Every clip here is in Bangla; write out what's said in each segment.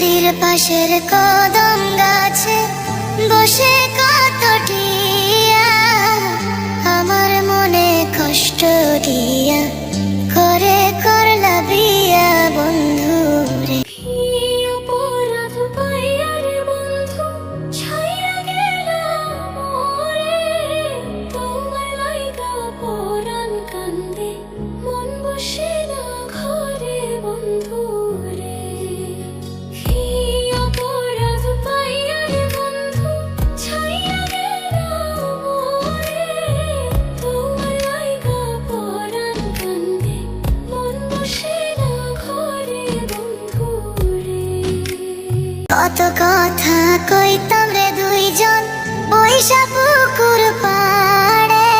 বাড়ির পাশের কদম গাছে বসে কত কথা কইতাম রে দুইজন বৈশা পুকুর পাড়ে।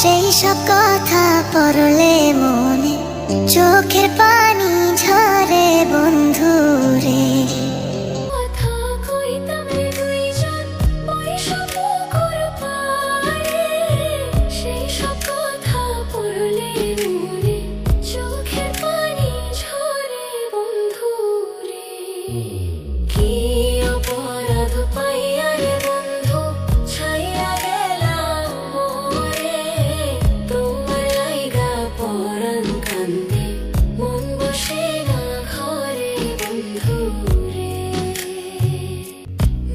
সেই সব কথা পড়লে মনে চোখের পানি ঝরে বন্ধু রে কি অপরাধ পাইয়া রে বন্ধু? ছাইয়া গেলাম মোরে। তোমার লাইগা পরাণ কান্দে। মন বসে না ঘরে বন্ধু রে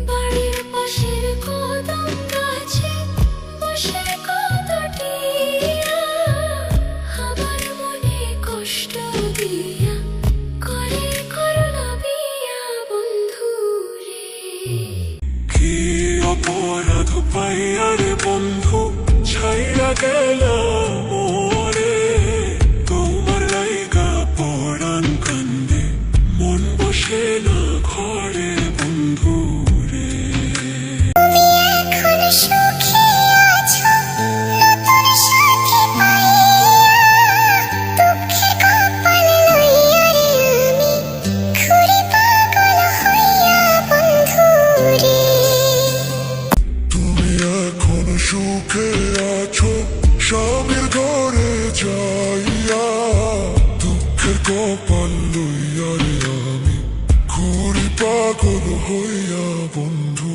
বাড়ির পাশের কদম গাছে বসে কত টিয়া আমার মনে কষ্ট কি অপরাধ পাইয়ার বন্ধু ছাইয়া গেলাম মোরে তোমার লাইগা পড়ান কান্দে, মন বসে না ঘরে। স্বামীর ঘরে যাইয়া দুঃখের কপাল লইয়া রে আমি ঘুরি পাগল হইয়া বন্ধু